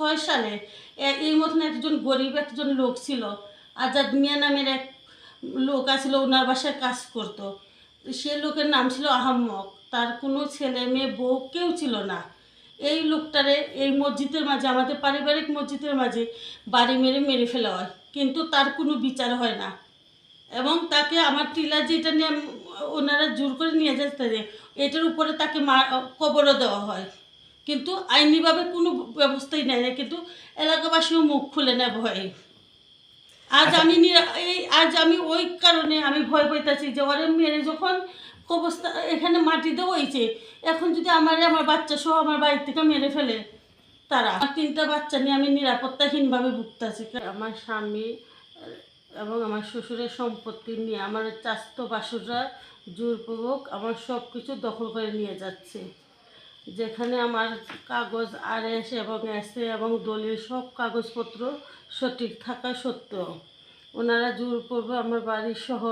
ছয় সালে এই মতন একজন গরিব একজন লোক ছিল। আজাদ মিয়া নামের এক লোক আছিল ওনার বাসায় কাজ করতো। সে লোকের নাম ছিল আহম্মক। তার কোনো ছেলে মেয়ে, বউ কেউ ছিল না। এই লোকটারে এই মসজিদের মাঝে, আমাদের পারিবারিক মসজিদের মাঝে বাড়ি মেরে মেরে ফেলা হয়। কিন্তু তার কোনো বিচার হয় না। এবং তাকে আমার টিলা যেটা নিয়ে ওনারা জোর করে নিয়ে যেতে এটার উপরে তাকে মা, কবরও দেওয়া হয়। কিন্তু আইনিভাবে কোনো ব্যবস্থাই নেয় না কিন্তু এলাকাবাসীও মুখ খুলে নেয় ভয়ে। আজ আমি নিরা- এই আজ আমি ওই কারণে আমি ভয় পাইতেছি যে ওরে মেরে যখন অবস্থা এখানে মাটি দেওয়া হয়েছে এখন যদি আমার আমার বাচ্চা সহ আমার বাড়ি থেকে মেরে ফেলে তারা। আমার তিনটা বাচ্চা নিয়ে আমি নিরাপত্তাহীনভাবে ভুগতেছি। আমার স্বামী এবং আমার শ্বশুরের সম্পত্তি নিয়ে আমার চাস্ত বাসুররা জোরপূর্বক আমার সব কিছু দখল করে নিয়ে যাচ্ছে। যেখানে আমার কাগজ আর এস এবং এসে এবং দলিল সব কাগজপত্র সঠিক থাকা সত্ত্বেও ওনারা জোরপূর্বক আমার বাড়ি সহ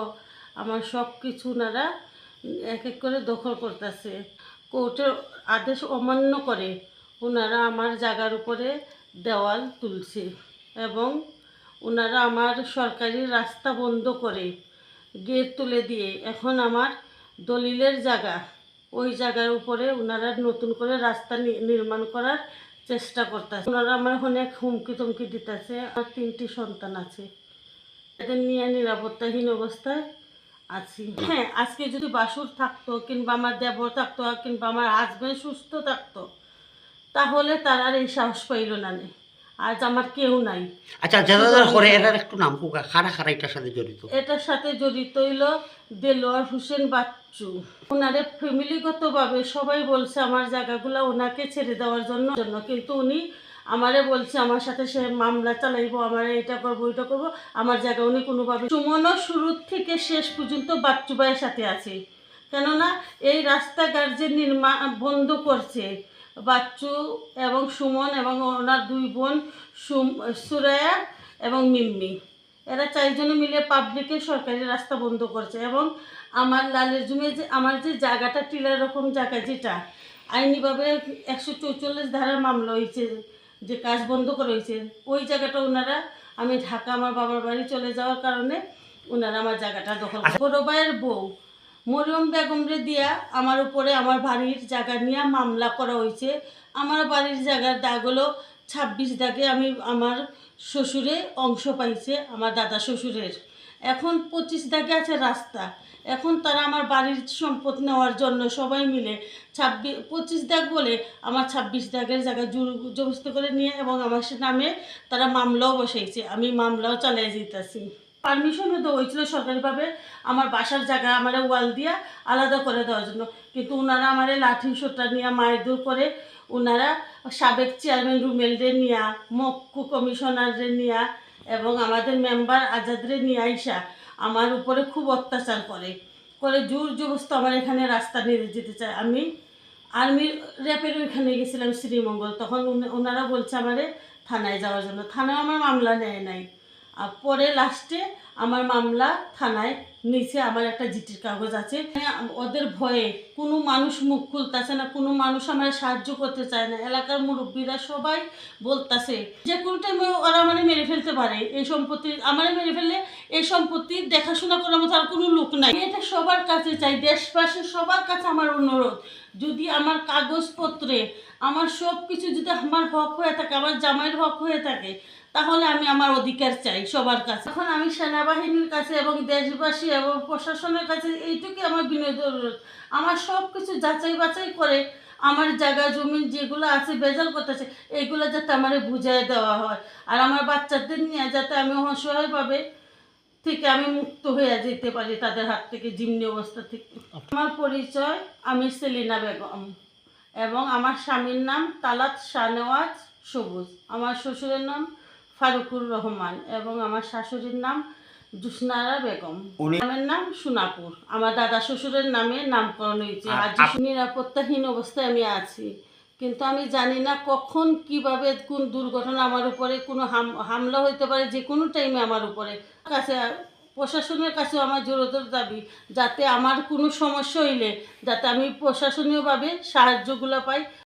আমার সব কিছু ওনারা এক এক করে দখল করতেছে। কোর্টের আদেশ অমান্য করে ওনারা আমার জায়গার উপরে দেওয়াল তুলছে এবং ওনারা আমার সরকারি রাস্তা বন্ধ করে গেট তুলে দিয়ে এখন আমার দলিলের জায়গা ওই জায়গার উপরে ওনারা নতুন করে রাস্তা নির্মাণ করার চেষ্টা করতেছে। ওনারা আমার অনেক হুমকি তুমকি দিতেছে। আমার তিনটি সন্তান আছে। এদের নিয়ে নিরাপত্তাহীন অবস্থায় আছি। হ্যাঁ আজকে যদি বাসুর থাকতো কিংবা আমার দেবর থাকতো কিংবা আমার হাজব্যান্ড সুস্থ থাকতো, তাহলে তারা আর এই সাহস পাইল না নে। আজ আমার কেউ নাই। আচ্ছা করে এটার একটু নাম কোকা কারা কারা এটার সাথে জড়িত? এটার সাথে জড়িত হইল দেলোয়ার হোসেন বাচ্চু। ওনারে ফ্যামিলিগতভাবে সবাই বলছে আমার জায়গাগুলো ওনাকে ছেড়ে দেওয়ার জন্য জন্য। কিন্তু উনি আমারে বলছে আমার সাথে সে মামলা চালাইবো আমার এটা করব ওইটা করব। আমার জায়গা উনি কোনোভাবে সুমনও শুরু থেকে শেষ পর্যন্ত বাচ্চু ভাইয়ের সাথে আছে। কেননা এই রাস্তাঘাট যে নির্মাণ বন্ধ করছে বাচ্চু এবং সুমন এবং ওনার দুই বোন সুরায়া এবং মিম্মি। এরা চারজনে মিলে পাবলিকে সরকারি রাস্তা বন্ধ করছে এবং আমার লালের জমি যে আমার যে জায়গাটা টিলার রকম জায়গা যেটা আইনিভাবে একশো চৌচল্লিশ ধারার মামলা হয়েছে যে কাজ বন্ধ করা হয়েছে ওই জায়গাটা ওনারা আমি ঢাকা আমার বাবার বাড়ি চলে যাওয়ার কারণে ওনারা আমার জায়গাটা দখল করে বড় ভাইয়ের বউ মরিয়ম বেগমরে দিয়া আমার উপরে আমার বাড়ির জায়গা নিয়ে মামলা করা হয়েছে। আমার বাড়ির জায়গার দাগ হলো ছাব্বিশ দাগে আমি আমার শ্বশুরে অংশ পাইছে, আমার দাদা শ্বশুরের। এখন পঁচিশ দাগে আছে রাস্তা। এখন তারা আমার বাড়ির সম্পদ নেওয়ার জন্য সবাই মিলে ছাব্বিশ পঁচিশ দাগ বলে আমার ছাব্বিশ দাগের জায়গায় জোর, জবস্ত করে নিয়ে এবং আমার সে নামে তারা মামলাও বসাইছে। আমি মামলাও চালিয়ে যেতেছি পারমিশনও দেওয়া হয়েছিল সরকারিভাবে আমার বাসার জায়গা, আমার ওয়াল দিয়া আলাদা করে দেওয়ার জন্য। কিন্তু ওনারা আমার লাঠি সোটা নিয়ে মায়ের দূর করে ওনারা সাবেক চেয়ারম্যান রুমেলদের নিয়া, মক্কু কমিশনারদের নিয়া এবং আমাদের মেম্বার আজাদরে নিয়ে আইসা আমার উপরে খুব অত্যাচার করে। করে জোর জবস্ত আমার এখানে রাস্তা নিয়ে যেতে চায়। আমি আর্মির র্যাপের ওইখানে গেছিলাম শ্রীমঙ্গল, তখন ওনারা বলছে আমারে থানায় যাওয়ার জন্য। থানায় আমার মামলা নেয় নাই। আর পরে লাস্টে আমার মামলা থানায় নিচে আমার একটা জিটির কাগজ আছে। ওদের ভয়ে কোনো মানুষ মুখ খুলতেছে না, কোনো মানুষ আমার সাহায্য করতে চায় না। এলাকার মুরব্বীরা সবাই বলতাছে, যে কোনো টাইমে ওরা মানে মেরে ফেলতে পারে এই সম্পত্তি, আমার মেরে ফেললে এই সম্পত্তি দেখাশোনা করার মতো আর কোনো লোক নাই। এটা সবার কাছে চাই, দেশবাসীর সবার কাছে আমার অনুরোধ। যদি আমার কাগজপত্রে আমার সব কিছু যদি আমার হক হয়ে থাকে, আমার জামাইয়ের হক হয়ে থাকে তাহলে আমি আমার অধিকার চাই সবার কাছে। এখন আমি সেনাবাহিনীর কাছে এবং দেশবাসী এবং প্রশাসনের কাছে এইটুকুই আমার বিনোদ আমার সব কিছু যাচাই বাছাই করে আমার জায়গা, জমি যেগুলো আছে বেজাল করতেছে এইগুলো যাতে আমার বুঝিয়ে দেওয়া হয়। আর আমার বাচ্চাদের নিয়ে যাতে আমি অসহায়ভাবে থেকে আমি মুক্ত হয়ে যেতে পারি তাদের হাত থেকে জিম্নি অবস্থা থেকে। আমার পরিচয় আমি সেলিনা বেগম এবং আমার স্বামীর নাম তালাত শাহনেওয়াজ সবুজ। আমার শ্বশুরের নাম ফারুকুর রহমান এবং আমার শাশুড়ির নাম জুসনারা বেগম। নামের নাম সোনাপুর। আমার দাদা শ্বশুরের নামে নামকরণ হয়েছে। আর আজ নিরাপত্তাহীন অবস্থায় আমি আছি। কিন্তু আমি জানি না কখন কীভাবে কোন দুর্ঘটনা আমার উপরে কোনো হাম- হামলা হইতে পারে যে কোনো টাইমে আমার উপরে। কাছে প্রশাসনের কাছেও আমার জোরদার দাবি যাতে আমার কোনো সমস্যা হইলে যাতে আমি প্রশাসনীয়ভাবে সাহায্যগুলো পাই।